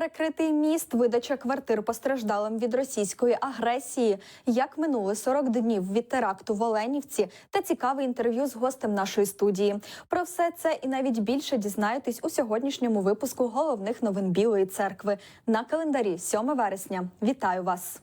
Перекритий міст, видача квартир постраждалим від російської агресії. Як минули 40 днів від теракту в Оленівці та цікаве інтерв'ю з гостем нашої студії. Про все це і навіть більше дізнаєтесь у сьогоднішньому випуску головних новин Білої церкви на календарі 7 вересня. Вітаю вас!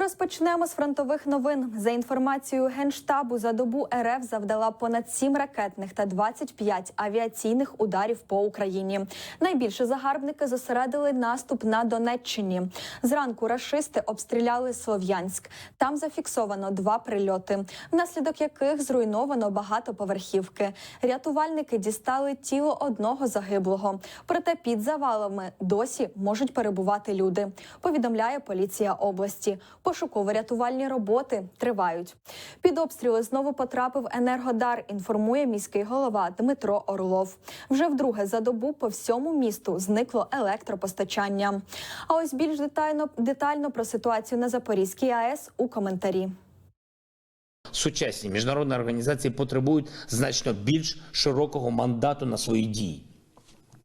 Розпочнемо з фронтових новин. За інформацією генштабу, за добу РФ завдала понад 7 ракетних та 25 авіаційних ударів по Україні. Найбільше загарбники зосередили наступ на Донеччині. Зранку рашисти обстріляли Слов'янськ. Там зафіксовано два прильоти, внаслідок яких зруйновано багатоповерхівки. Рятувальники дістали тіло одного загиблого. Проте під завалами досі можуть перебувати люди. Повідомляє поліція області. Пошуково-рятувальні роботи тривають. Під обстріли знову потрапив енергодар. Інформує міський голова Дмитро Орлов. Вже вдруге за добу по всьому місту зникло електропостачання. А ось більш детально детально про ситуацію на Запорізькій АЕС у коментарі. Сучасні міжнародні організації потребують значно більш широкого мандату на свої дії.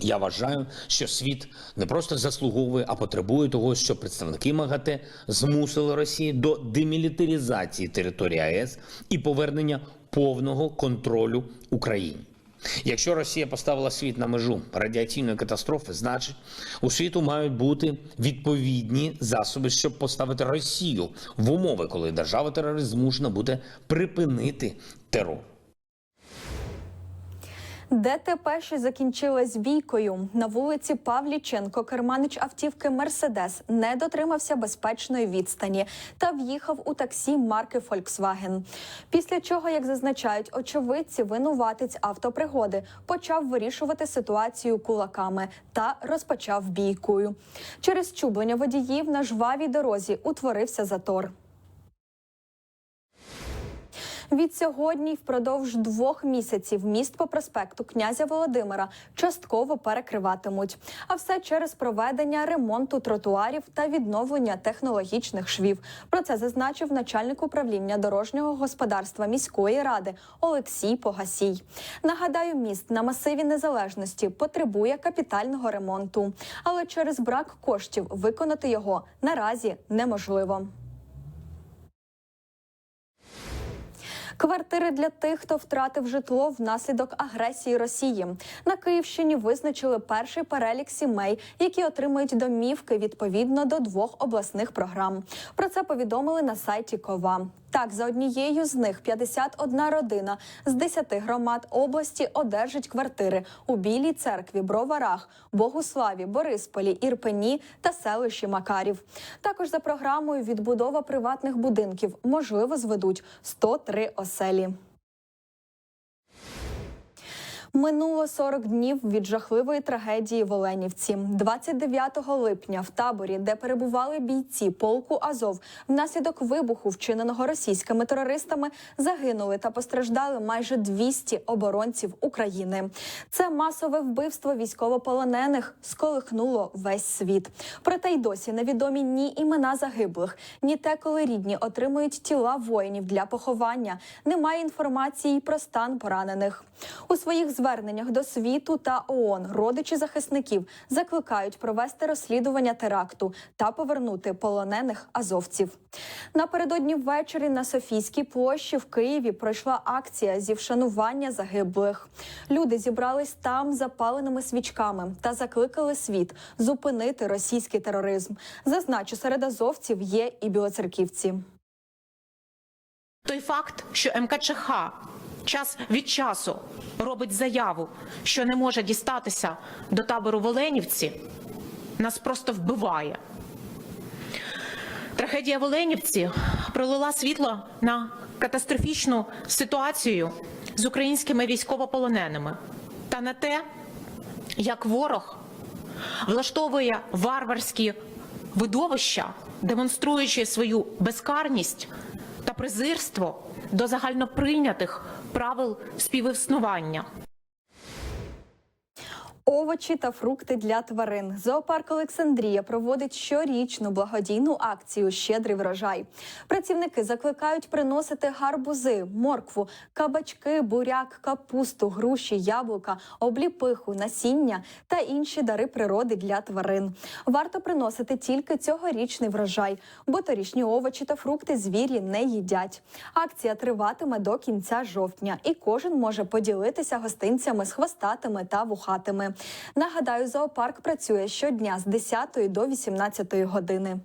Я вважаю, що світ не просто заслуговує, а потребує того, щоб представники МАГАТЕ змусили Росію до демілітаризації території АЕС і повернення повного контролю України. Якщо Росія поставила світ на межу радіаційної катастрофи, значить у світу мають бути відповідні засоби, щоб поставити Росію в умови, коли держава-терорист змушена буде припинити терор. ДТП, що закінчилась бійкою на вулиці Павліченко, керманич автівки Мерседес не дотримався безпечної відстані та в'їхав у таксі марки Volkswagen. Після чого, як зазначають очевидці, винуватець автопригоди почав вирішувати ситуацію кулаками та розпочав бійкою. Через чублення водіїв на жвавій дорозі утворився затор. Від сьогодні впродовж двох місяців міст по проспекту князя Володимира частково перекриватимуть. А все через проведення ремонту тротуарів та відновлення технологічних швів. Про це зазначив начальник управління дорожнього господарства міської ради Олексій Погасій. Нагадаю, міст на масиві незалежності потребує капітального ремонту, але через брак коштів виконати його наразі неможливо. Квартири для тих, хто втратив житло внаслідок агресії Росії. На Київщині визначили перший перелік сімей, які отримують домівки відповідно до двох обласних програм. Про це повідомили на сайті Кова. Так, за однією з них 51 родина з 10 громад області одержить квартири у Білій церкві, Броварах, Богуславі, Борисполі, Ірпені та селищі Макарів. Також за програмою відбудова приватних будинків можливо зведуть 103 оселі. Минуло 40 днів від жахливої трагедії в Оленівці. 29 липня в таборі, де перебували бійці полку Азов, внаслідок вибуху, вчиненого російськими терористами, загинули та постраждали майже 200 оборонців України. Це масове вбивство військовополонених сколихнуло весь світ. Проте й досі невідомі ні імена загиблих, ні те, коли рідні отримують тіла воїнів для поховання. Немає інформації про стан поранених у своїх зверненнях до світу та ООН родичі захисників закликають провести розслідування теракту та повернути полонених азовців. Напередодні ввечері на Софійській площі в Києві пройшла акція зі вшанування загиблих. Люди зібрались там запаленими свічками та закликали світ зупинити російський тероризм. Зазначу, серед азовців є і білоцерківці. Той факт, що МКЧХ час від часу робить заяву, що не може дістатися до табору в Оленівці, нас просто вбиває. Трагедія в Оленівці пролила світло на катастрофічну ситуацію з українськими військовополоненими та на те, як ворог влаштовує варварські видовища, демонструючи свою безкарність та презирство до загальноприйнятих правил співіснування. Овочі та фрукти для тварин. Зоопарк Олександрія проводить щорічну благодійну акцію Щедрий врожай. Працівники закликають приносити гарбузи, моркву, кабачки, буряк, капусту, груші, яблука, обліпиху, насіння та інші дари природи для тварин. Варто приносити тільки цьогорічний врожай, бо торішні овочі та фрукти звірі не їдять. Акція триватиме до кінця жовтня, і кожен може поділитися гостинцями з хвостатими та вухатими. Нагадаю, зоопарк працює щодня з 10 до 18 години.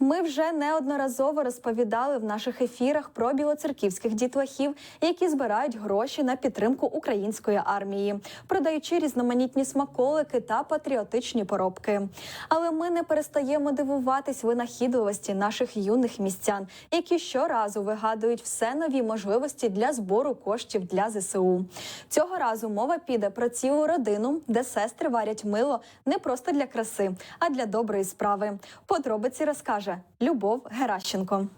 Ми вже неодноразово розповідали в наших ефірах про білоцерківських дітлахів, які збирають гроші на підтримку української армії, продаючи різноманітні смаколики та патріотичні поробки. Але ми не перестаємо дивуватись винахідливості наших юних містян, які щоразу вигадують все нові можливості для збору коштів для ЗСУ. Цього разу мова піде про цілу родину, де сестри варять мило не просто для краси, а для доброї справи. Подробиці розкаже Любов Геращенко.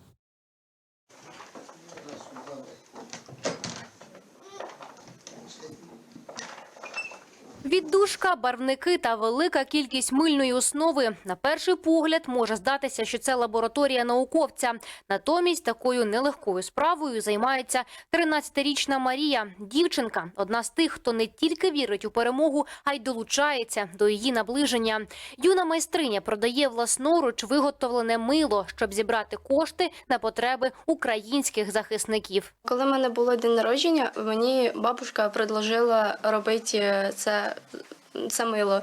Віддушка, барвники та велика кількість мильної основи. На перший погляд може здатися, що це лабораторія науковця. Натомість такою нелегкою справою займається 13-річна Марія. Дівчинка одна з тих, хто не тільки вірить у перемогу, а й долучається до її наближення. Юна майстриня продає власноруч виготовлене мило, щоб зібрати кошти на потреби українських захисників. Коли в мене було день народження, мені бабушка предложила робити це, це мило.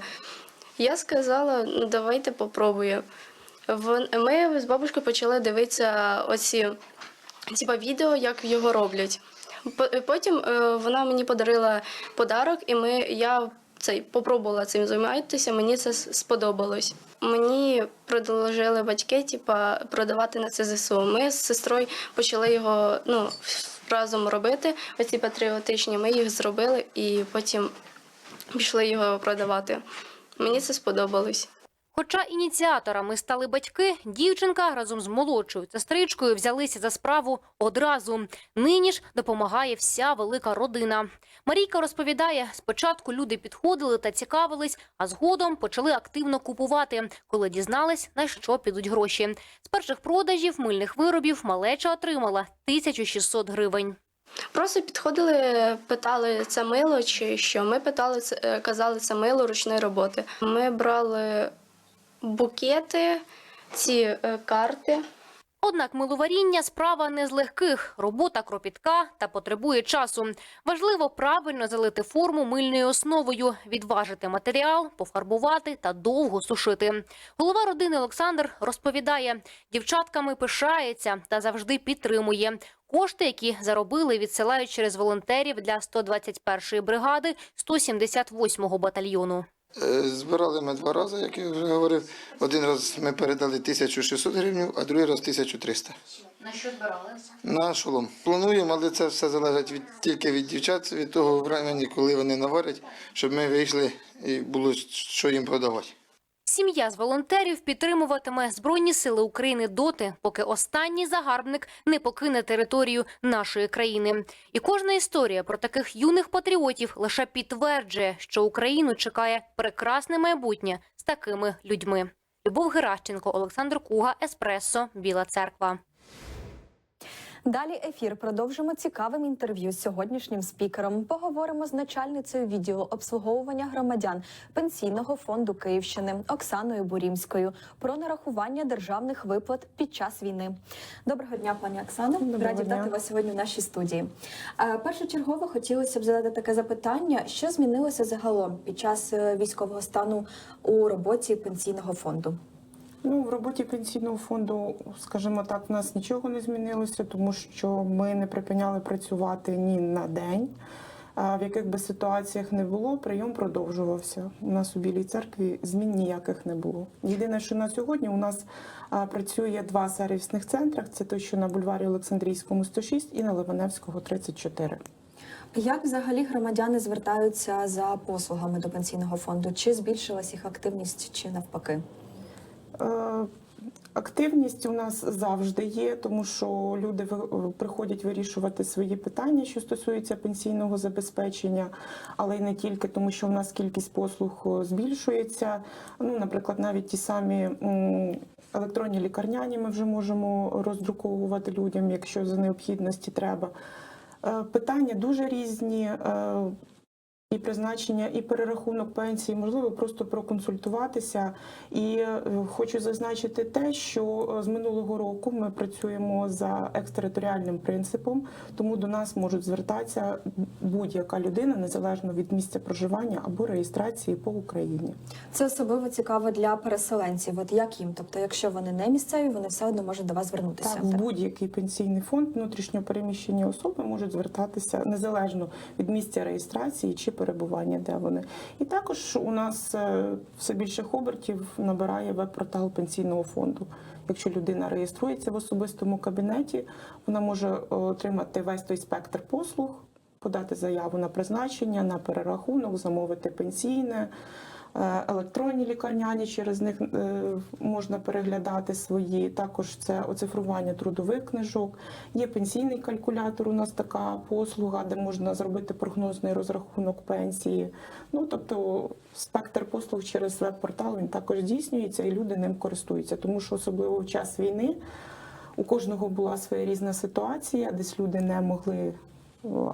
Я сказала, ну давайте попробую. Ми з бабушкою почали дивитися оці типа, відео, як його роблять. Потім е, вона мені подарила подарок, і ми, я цей, попробувала цим займатися, мені це сподобалось. Мені предложили батьки типа, продавати на ЦЗСУ. Ми з сестрою почали його ну, разом робити. Оці патріотичні, ми їх зробили і потім пішли його продавати. Мені це сподобалось. Хоча ініціаторами стали батьки, дівчинка разом з молодшою сестричкою взялися за справу одразу. Нині ж допомагає вся велика родина. Марійка розповідає, спочатку люди підходили та цікавились, а згодом почали активно купувати, коли дізнались, на що підуть гроші. З перших продажів мильних виробів малеча отримала 1600 гривень. Просто підходили, питали це мило чи що. Ми питали е, казали, це мило ручної роботи. Ми брали букети, ці е, карти. Однак миловаріння справа не з легких. Робота кропітка та потребує часу. Важливо правильно залити форму мильною основою, відважити матеріал, пофарбувати та довго сушити. Голова родини Олександр розповідає, дівчатками пишається та завжди підтримує. Кошти, які заробили, відсилають через волонтерів для 121-ї бригади 178-го батальйону. Е, Збирали ми два рази, як я вже говорив. Один раз ми передали 1600 гривень, а другий раз 1300. На що збирали? На шолом. Плануємо, але це все залежить від, тільки від дівчат, від того времени, коли вони наварять, щоб ми вийшли і було що їм продавати. Сім'я з волонтерів підтримуватиме Збройні сили України доти, поки останній загарбник не покине територію нашої країни. І кожна історія про таких юних патріотів лише підтверджує, що Україну чекає прекрасне майбутнє з такими людьми. Любов Геращенко, Олександр Куга, Еспресо, Біла Церква. Далі ефір продовжимо цікавим інтерв'ю з сьогоднішнім спікером. Поговоримо з начальницею відділу обслуговування громадян пенсійного фонду Київщини Оксаною Бурімською про нарахування державних виплат під час війни. Доброго дня, пані Оксано. Доброго Раді дня. вітати вас сьогодні в нашій студії. Е, Першочергово хотілося б задати таке запитання: що змінилося загалом під час е, військового стану у роботі пенсійного фонду? Ну, в роботі пенсійного фонду, скажімо так, в нас нічого не змінилося, тому що ми не припиняли працювати ні на день. В яких би ситуаціях не було, прийом продовжувався. У нас у Білій церкві змін ніяких не було. Єдине, що на сьогодні у нас працює два сервісних центри. Це той, що на бульварі Олександрійському 106 і на Ливаневського 34. Як взагалі громадяни звертаються за послугами до пенсійного фонду? Чи збільшилась їх активність, чи навпаки? Е, Активність у нас завжди є, тому що люди приходять вирішувати свої питання, що стосуються пенсійного забезпечення, але й не тільки, тому що в нас кількість послуг е, збільшується. Ну, наприклад, навіть ті самі електронні лікарняні ми вже можемо роздруковувати людям, якщо за необхідності треба. Е, Питання дуже різні. І призначення, і перерахунок пенсії, можливо, просто проконсультуватися. І е, хочу зазначити те, що е, з минулого року ми працюємо за екстериторіальним принципом, тому до нас можуть звертатися будь-яка людина незалежно від місця проживання або реєстрації по Україні. Це особливо цікаво для переселенців. От як їм? Тобто, якщо вони не місцеві, вони все одно можуть до вас звернутися. Так, будь-який пенсійний фонд внутрішньо переміщені особи можуть звертатися незалежно від місця реєстрації чи перебування, де вони. І також у нас е, все більше обертів набирає веб-портал пенсійного фонду. Якщо людина реєструється в особистому кабінеті, вона може е, отримати весь той спектр послуг, подати заяву на призначення, на перерахунок, замовити пенсійне. Е, Електронні лікарняні через них е, можна переглядати свої. Також це оцифрування трудових книжок. Є пенсійний калькулятор. У нас така послуга, де можна зробити прогнозний розрахунок пенсії. Ну тобто спектр послуг через веб-портал він також здійснюється, і люди ним користуються, тому що особливо в час війни у кожного була своя різна ситуація, десь люди не могли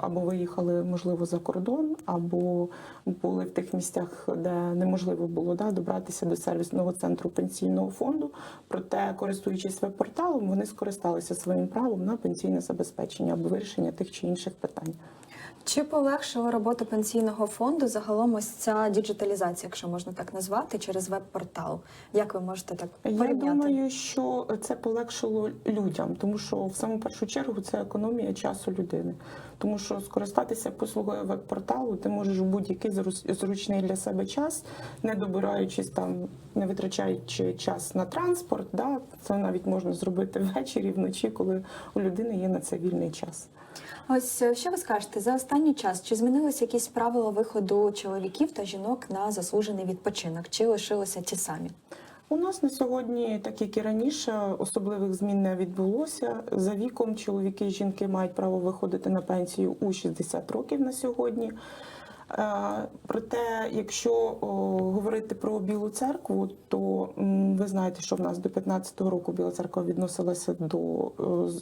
або виїхали, можливо, за кордон, або були в тих місцях, де неможливо було да, добратися до сервісного центру пенсійного фонду. Проте, користуючись веб-порталом, вони скористалися своїм правом на пенсійне забезпечення або вирішення тих чи інших питань. Чи полегшила роботу пенсійного фонду загалом ось ця діджиталізація, якщо можна так назвати, через веб-портал? Як ви можете так Я думаю, що це полегшило людям, тому що в саму першу чергу це економія часу людини. Тому що скористатися послугою веб-порталу ти можеш у будь-який зру- зручний для себе час, не добираючись там, не витрачаючи час на транспорт. Да? Це навіть можна зробити ввечері, вночі, коли у людини є на це вільний час. Ось е, що ви скажете за останній час? Чи змінилися якісь правила виходу чоловіків та жінок на заслужений відпочинок? Чи лишилися ті самі? У нас на сьогодні, так як і раніше, особливих змін не відбулося. За віком чоловіки і жінки мають право виходити на пенсію у 60 років на сьогодні. Е, Проте, якщо говорити про Білу церкву, то ви знаєте, що в нас до 15-го року Біла церква відносилася до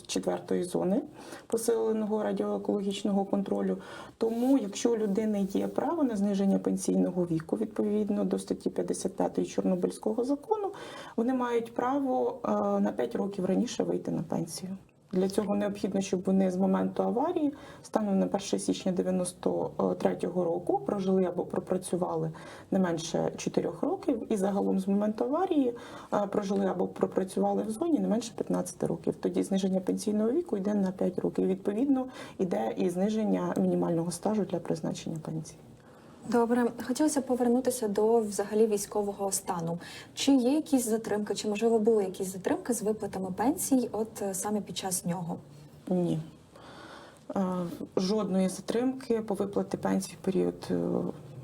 четвертої зони посиленого радіоекологічного контролю. Тому, якщо у людини є право на зниження пенсійного віку відповідно до статті 55 Чорнобильського закону, вони мають право е, на 5 років раніше вийти на пенсію. Для цього необхідно, щоб вони з моменту аварії станом на 1 січня 93-го року прожили або пропрацювали не менше 4 років, і загалом з моменту аварії е, прожили або пропрацювали в зоні не менше 15 років. Тоді зниження пенсійного віку йде на 5 років. Відповідно, йде і зниження мінімального стажу для призначення пенсії. Добре, хотілося повернутися до взагалі військового стану. Чи є якісь затримки, чи можливо були якісь затримки з виплатами пенсій, от е, саме під час нього? Ні. Е, Жодної затримки по виплаті пенсій в період е,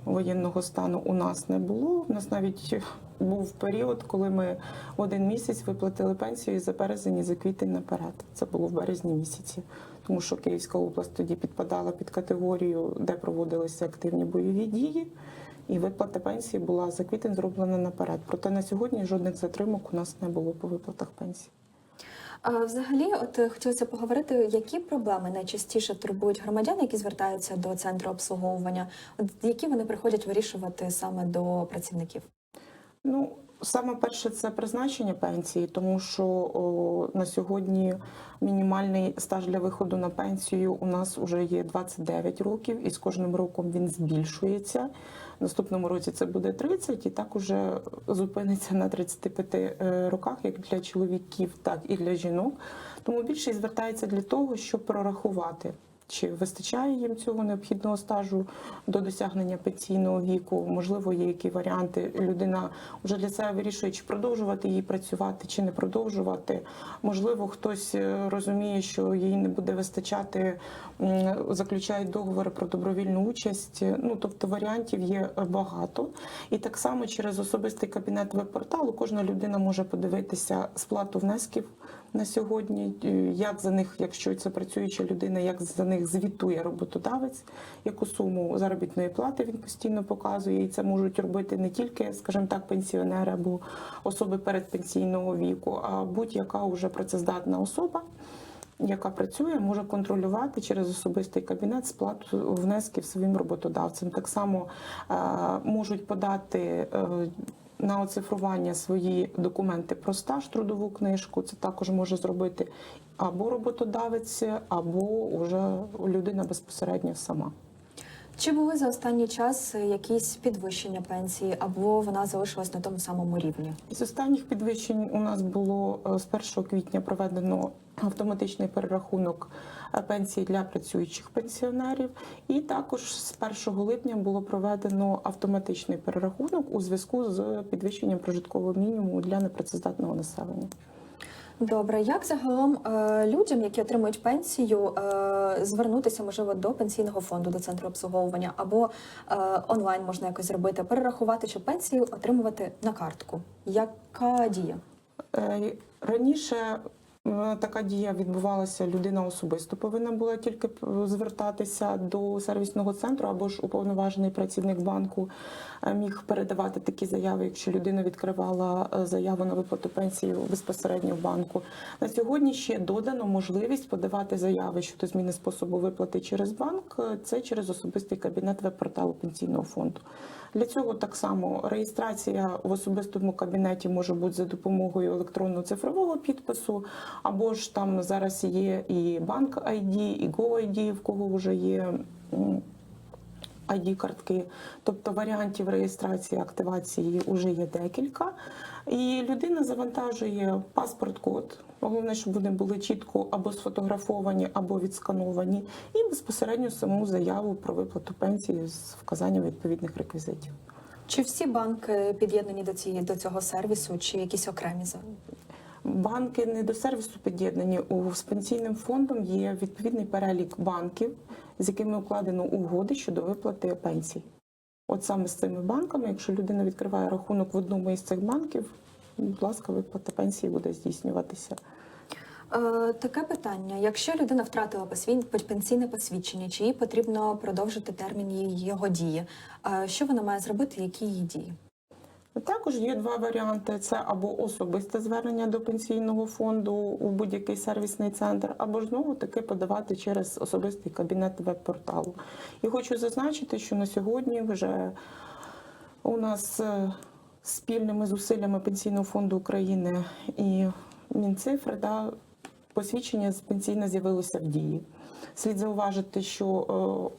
воєнного стану у нас не було. У нас навіть був період, коли ми один місяць виплатили пенсію за березень і за квітень наперед. Це було в березні місяці, тому що Київська область тоді підпадала під категорію, де проводилися активні бойові дії. І виплата пенсії була за квітень зроблена наперед. Проте на сьогодні жодних затримок у нас не було по виплатах пенсії. А взагалі, от е, хотілося поговорити, які проблеми найчастіше турбують громадян, які звертаються до центру обслуговування, от які вони приходять вирішувати саме до працівників? Ну, саме перше це призначення пенсії, тому що о, на сьогодні мінімальний стаж для виходу на пенсію у нас вже є 29 років, і з кожним роком він збільшується. Наступному році це буде 30, і так уже зупиниться на 35 е, роках, як для чоловіків, так і для жінок. Тому більшість звертається для того, щоб прорахувати. Чи вистачає їм цього необхідного стажу до досягнення пенсійного віку. Можливо, є які варіанти. Людина вже для себе вирішує, чи продовжувати їй працювати, чи не продовжувати. Можливо, хтось е, розуміє, що їй не буде вистачати, заключають договори про добровільну участь. Ну тобто варіантів є багато. І так само через особистий кабінет веб-порталу кожна людина може подивитися сплату внесків на сьогодні, е, як за них, якщо це працююча людина, як за них звітує роботодавець, яку суму заробітної плати він постійно показує. І це можуть робити не тільки, скажімо так, пенсіонери або особи передпенсійного віку, а будь-яка вже працездатна особа. Яка працює, може контролювати через особистий кабінет сплату внесків своїм роботодавцям. Так само е, можуть подати е, на оцифрування свої документи про стаж, трудову книжку. Це також може зробити або роботодавець, або вже людина безпосередньо сама. Чи були за останній час якісь підвищення пенсії, або вона залишилась на тому самому рівні? З останніх підвищень у нас було е, з 1 квітня проведено автоматичний перерахунок е, пенсії для працюючих пенсіонерів, і також з 1 липня було проведено автоматичний перерахунок у зв'язку з підвищенням прожиткового мінімуму для непрацездатного населення. Добре, як загалом е, людям, які отримують пенсію, е, звернутися можливо до пенсійного фонду, до центру обслуговування, або е, онлайн можна якось зробити, перерахувати чи пенсію отримувати на картку? Яка дія? Раніше така дія відбувалася, людина особисто повинна була тільки е, звертатися до сервісного центру або ж уповноважений працівник банку е, міг передавати такі заяви, якщо людина відкривала е, заяву на виплату пенсії безпосередньо в банку. На сьогодні ще додано можливість подавати заяви щодо зміни способу виплати через банк. Е, Це через особистий кабінет веб-порталу пенсійного фонду. Для цього так само реєстрація в особистому кабінеті може бути за допомогою електронного цифрового підпису, або ж там зараз є і банк ID, і GoID, в кого вже є. м, ID-картки, тобто варіантів реєстрації активації вже є декілька. І людина завантажує паспорт-код. Головне, щоб вони були чітко або сфотографовані, або відскановані, і безпосередньо саму заяву про виплату пенсії з вказанням відповідних реквізитів. Чи всі банки під'єднані до цієї до цього сервісу, чи якісь окремі Банки не до сервісу під'єднані. У з пенсійним фондом є відповідний перелік банків, з якими укладено угоди щодо виплати пенсій. От саме з цими банками, якщо людина відкриває рахунок в одному із цих банків, будь ласка, виплата пенсії буде здійснюватися. Е, таке питання: якщо людина втратила посвін- пенсійне посвідчення, чи їй потрібно продовжити термін його дії? Е, що вона має зробити? Які її дії? Також є два варіанти: це або особисте звернення до пенсійного фонду у будь-який сервісний центр, або ж знову таки подавати через особистий кабінет веб-порталу. І хочу зазначити, що на сьогодні вже у нас е, спільними зусиллями Пенсійного фонду України і Мінцифри да, посвідчення з пенсійне з'явилося в дії. Слід зауважити, що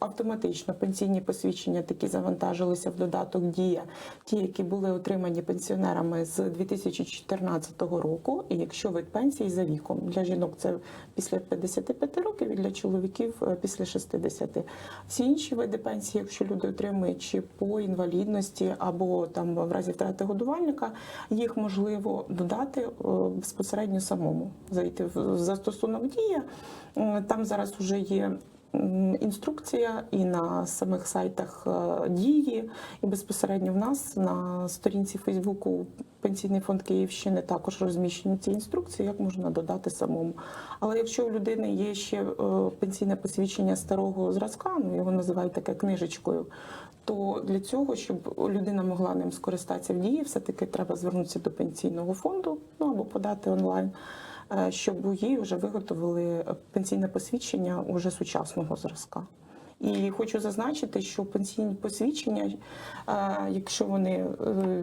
е, автоматично пенсійні посвідчення такі завантажилися в додаток Дія, ті, які були отримані пенсіонерами з 2014 року. І якщо вид пенсії за віком для жінок це після 55 років, і для чоловіків е, після 60. Всі інші види пенсії, якщо люди отримують чи по інвалідності або там в разі втрати годувальника, їх можливо додати е, безпосередньо самому зайти в застосунок дія. Там зараз вже є інструкція і на самих сайтах е, дії, і безпосередньо в нас на сторінці Фейсбуку Пенсійний фонд Київщини також розміщені ці інструкції, як можна додати самому. Але якщо у людини є ще е, пенсійне посвідчення старого зразка, ну його називають таке книжечкою. То для цього, щоб людина могла ним скористатися в дії, все-таки треба звернутися до пенсійного фонду ну або подати онлайн, щоб їй вже виготовили пенсійне посвідчення уже сучасного зразка. І хочу зазначити, що пенсійні посвідчення, е, якщо вони е,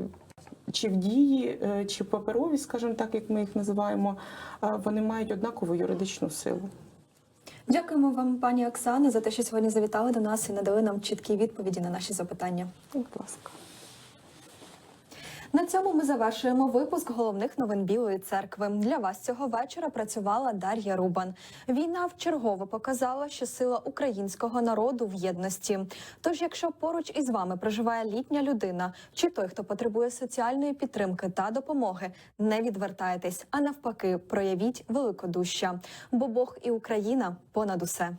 чи в дії, е, чи паперові, скажімо так, як ми їх називаємо, е, вони мають однакову юридичну силу. Дякуємо вам, пані Оксано, за те, що сьогодні завітали до нас і надали нам чіткі відповіді на наші запитання. Будь ласка. На цьому ми завершуємо випуск головних новин Білої церкви. Для вас цього вечора працювала Дар'я Рубан. Війна вчергово показала, що сила українського народу в єдності. Тож, якщо поруч із вами проживає літня людина, чи той, хто потребує соціальної підтримки та допомоги, не відвертайтесь, а навпаки, проявіть великодушя. Бо Бог і Україна понад усе.